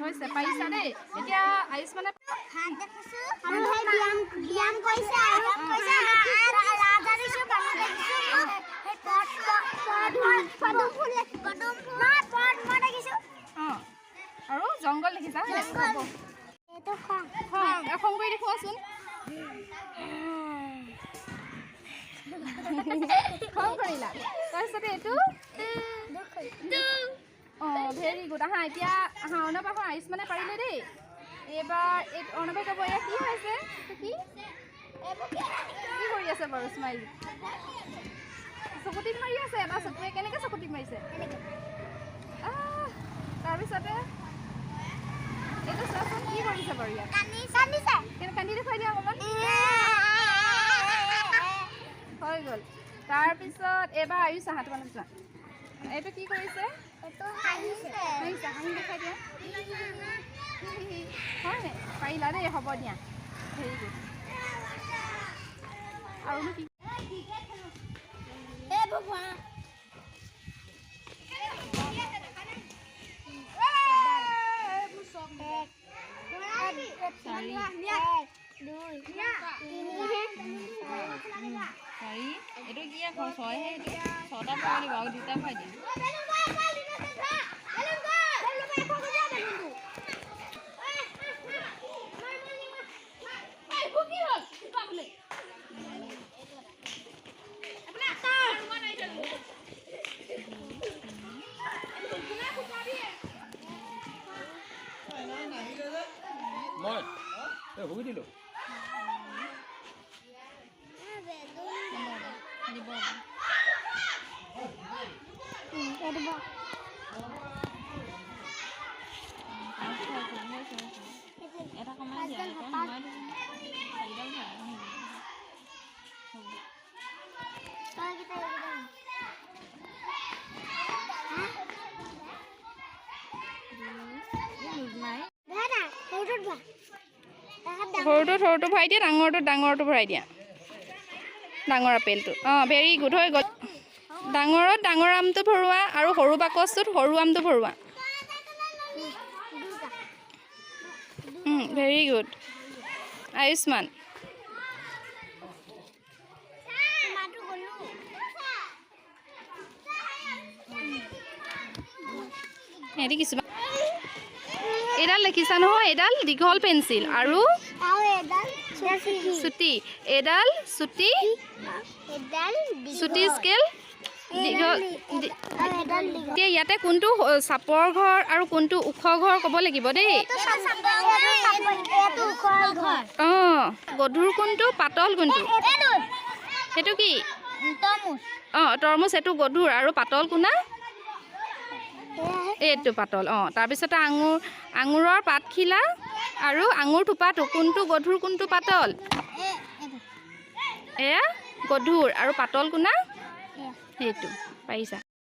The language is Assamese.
হৈছে পাৰিছা দেই। এতিয়া আয়ুষ্মানে আৰু জংঘল দেখিছা খং কৰি দেখুৱাচোন। খং কৰিলা তাৰপিছতে এইটো? অঁ ভেৰি গুড আহা এতিয়া আহা অৰ্ণৱ আহা আয়ুষ মানে পাৰিলে দেই। এইবাৰ এই অৰ্ণৱে ক'ব এয়া কি হৈছে কি? কি কৰি আছে বাৰু স্মাইল চকুটিপ মাৰি আছে এটা চকুৱে কেনেকৈ চকুটিপ মাৰিছে? তাৰপিছতে এইটো চোৱাচোন কি কৰিছে বাৰু ইয়াত কান্দি দেখুৱাই দিয়া অকণমান হৈ গ'ল তাৰপিছত এইবাৰ আয়ুষ আহা তোমালোক চোৱা এইটো কি কৰিছে এইটো হাঁহিছে হাঁহিছে হাঁহি দেখাই দিয়া হয় পাৰিলা দেই হ'ব দিয়া গুড আৰুনো কি Rồi, Đấy, cái đôi kia khó sói hết sói đâm coi đi bảo đi ta phải đi Mời, để hú đi luôn. দিব এটা কমাই দিয়া এটা কমাই সৰুটোত সৰুটো ভৰাই দিয়া ডাঙৰটোত ডাঙৰটো ভৰাই দিয়া। ডাঙৰ আপেলটো অঁ ভেৰি গুড হৈ গ'ল। ডাঙৰত ডাঙৰ আমটো ভৰোৱা আৰু সৰু বাকচটোত সৰু আমটো ভৰোৱা। Very good Ayushman. সিহঁতি কিছুমান এইডাল দেখিছা নহয়? এইডাল দীঘল পেঞ্চিল আৰু চুটি এইডাল চুটি চুটি স্কেল এতিয়া ইয়াতে কোনটো চাপৰ ঘৰ আৰু কোনটো ওখ ঘৰ ক'ব লাগিব দেই? অঁ গধুৰ কোনটো পাতল কোনটো? সেইটো কি? অঁ তৰমুজ এইটো গধুৰ আৰু পাতল কোনা? এইটো পাতল অঁ তাৰপিছতে আঙুৰ আঙুৰৰ পাতখিলা। আৰু আঙুৰ থোপাটো কোনটো গধুৰ কোনটো পাতল? এয়া গধুৰ। আৰু পাতল কোনা? সেইটো পাৰিছা।